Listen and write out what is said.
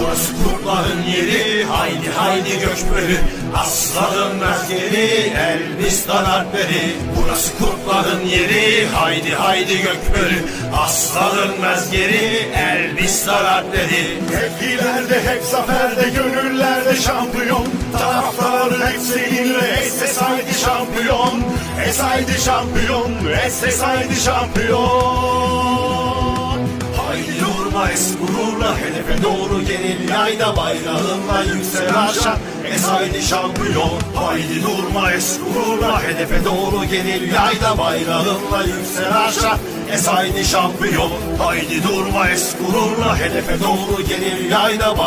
Burası kurtların yeri Haydi haydi göç bölü Aslanın merkeri Elbistan Alpleri Burası kurtların yeri Haydi haydi gök bölü Aslanın mezgeri Elbistan Alpleri Hep ileride hep zaferde gönüllerde şampiyon. Taraftarı hep seninle Es haydi şampiyon SS haydi şampiyon. Haydi es gururla Hedefe doğru gelin. Yayda Bayrağınla yüksel aşağı. Es haydi şampiyon Haydi durma es gururla Hedefe doğru gelin. Yayda Bayrağınla yüksel aşağı. Es haydi şampiyon Haydi durma es gururla Hedefe doğru gelin. Yayda